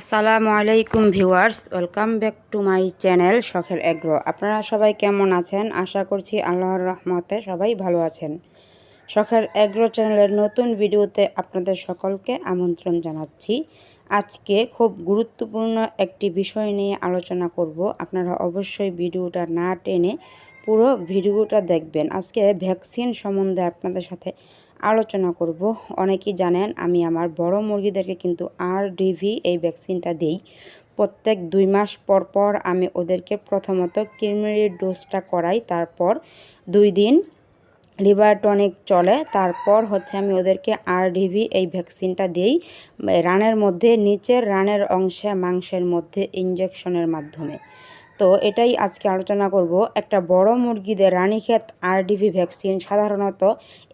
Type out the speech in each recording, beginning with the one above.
আসসালামু আলাইকুম viewers, welcome back to my channel শখের এগ্রো। আপনারা সবাই কেমন আছেন? আশা করছি আল্লাহর রহমতে সবাই ভালো আছেন। শখের এগ্রো চ্যানেলের নতুন ভিডিওতে আপনাদের সকলকে আমন্ত্রণ জানাচ্ছি। আজকে খুব গুরুত্বপূর্ণ একটি বিষয় নিয়ে আলোচনা করব। আপনারা অবশ্যই ভিডিওটা না টেনে পুরো ভিডিওটা দেখবেন। আজকে ভ্যাকসিন সম্বন্ধে আপনাদের সাথে আলোচনা করব। অনেকেই জানেন, আমি আমার বড় মুরগিদেরকে কিন্তু আর ডিভি এই ভ্যাকসিনটা দিই। প্রত্যেক দুই মাস পর পর আমি ওদেরকে প্রথমত কৃমির ডোজটা করাই, তারপর দুই দিন লিভার টনিক চলে, তারপর হচ্ছে আমি ওদেরকে আর ডিভি এই ভ্যাকসিনটা দিই। রানের মধ্যে, নিচের রানের অংশে, মাংসের মধ্যে ইঞ্জেকশনের মাধ্যমে। তো এটাই আজকে আলোচনা করব। একটা বড় মুরগিদের রানীক্ষেত আরডিভি ভ্যাকসিন সাধারণত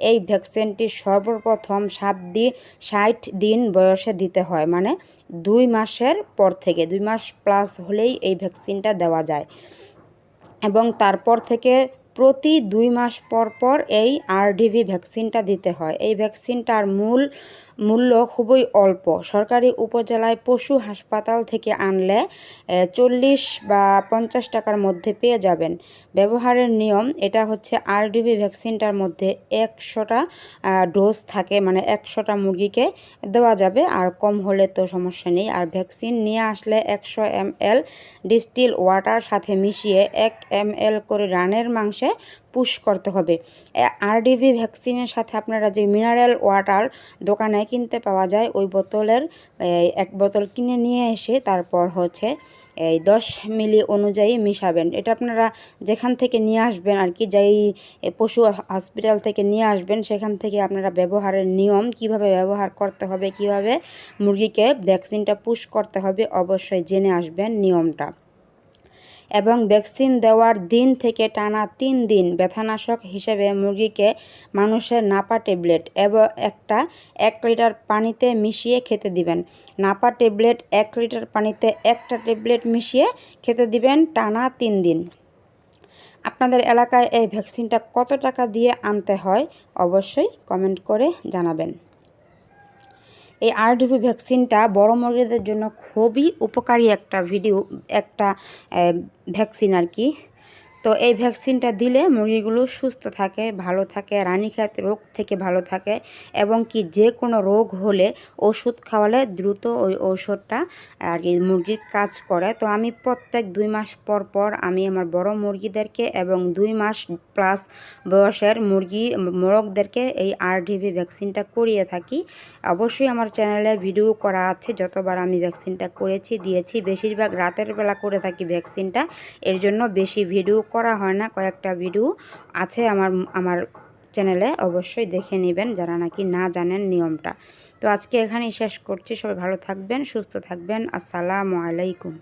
এই ভ্যাকসিনটি সর্বপ্রথম সাত দিন ষাট দিন বয়সে দিতে হয়। মানে দুই মাসের পর থেকে, দুই মাস প্লাস হলেই এই ভ্যাকসিনটা দেওয়া যায়। এবং তারপর থেকে প্রতি দুই মাস পর পর এই আরডিভি ভ্যাকসিনটা দিতে হয়। এই ভ্যাকসিনটার মূল মূল্য খুবই অল্প। সরকারি উপজেলায় পশু হাসপাতাল থেকে আনলে চল্লিশ বা পঞ্চাশ টাকার মধ্যে পেয়ে যাবেন। ব্যবহারের নিয়ম, এটা হচ্ছে আরডিবি ভ্যাকসিনটার মধ্যে একশোটা ডোজ থাকে মানে একশোটা মুরগিকে দেওয়া যাবে, আর কম হলে তো সমস্যা নেই। আর ভ্যাকসিন নিয়ে আসলে একশো এম এল ডিস্টিল ওয়াটার সাথে মিশিয়ে এক এম এল করে রানের মাংসে পুশ করতে হবে। আরডিভি ভ্যাকসিনের সাথে আপনারা যে মিনারেল ওয়াটার দোকানে কিনতে পাওয়া যায়, ওই বোতলের এক বোতল কিনে নিয়ে এসে তারপর হচ্ছে এই দশ মিলি অনুযায়ী মিশাবেন। এটা আপনারা যেখান থেকে নিয়ে আসবেন আর কি, যেই পশু হসপিটাল থেকে নিয়ে আসবেন, সেখান থেকে আপনারা ব্যবহারের নিয়ম, কীভাবে ব্যবহার করতে হবে, কীভাবে মুরগিকে ভ্যাকসিনটা পুশ করতে হবে, অবশ্যই জেনে আসবেন নিয়মটা। এবং ভ্যাকসিন দেওয়ার দিন থেকে টানা তিন দিন ব্যথানাশক হিসেবে মুরগিকে মানুষের নাপা ট্যাবলেট এবং একটা এক লিটার পানিতে মিশিয়ে খেতে দিবেন। নাপা ট্যাবলেট এক লিটার পানিতে একটা ট্যাবলেট মিশিয়ে খেতে দিবেন টানা তিন দিন। আপনাদের এলাকায় এই ভ্যাকসিনটা কত টাকা দিয়ে আনতে হয় অবশ্যই কমেন্ট করে জানাবেন। এই আরডিভি ভ্যাকসিনটা বড় মুরগিদের জন্য খুবই উপকারী একটা ভিডিও একটা ভ্যাকসিন আর কি। তো এই ভ্যাকসিনটা দিলে মুরগিগুলো সুস্থ থাকে, ভালো থাকে রানীক্ষেত রোগ থেকে ভালো থাকে এবং কি যে কোনো রোগ হলে ওষুধ খাওয়ালে দ্রুত ওই ঔষধটা আর কি মুরগির কাজ করে। তো আমি প্রত্যেক দুই মাস পর পর আমি আমার বড় মুরগিদেরকে এবং দুই মাস প্লাস বয়সের মুরগি মোরগদেরকে এই আরডিভি ভ্যাকসিনটা করিয়ে থাকি। অবশ্যই আমার চ্যানেলে ভিডিও করা আছে, যতবার আমি ভ্যাকসিনটা করেছি, দিয়েছি, বেশিরভাগ রাতের বেলা করে থাকি ভ্যাকসিনটা। এর জন্য বেশি ভিডিও করা হয় না, কয়েকটা ভিডিও আছে আমার আমার চ্যানেলে অবশ্যই দেখে নেবেন যারা নাকি না জানেন নিয়মটা। তো আজকে এখানেই শেষ করছি, সবাই ভালো থাকবেন, সুস্থ থাকবেন, আসসালামু আলাইকুম।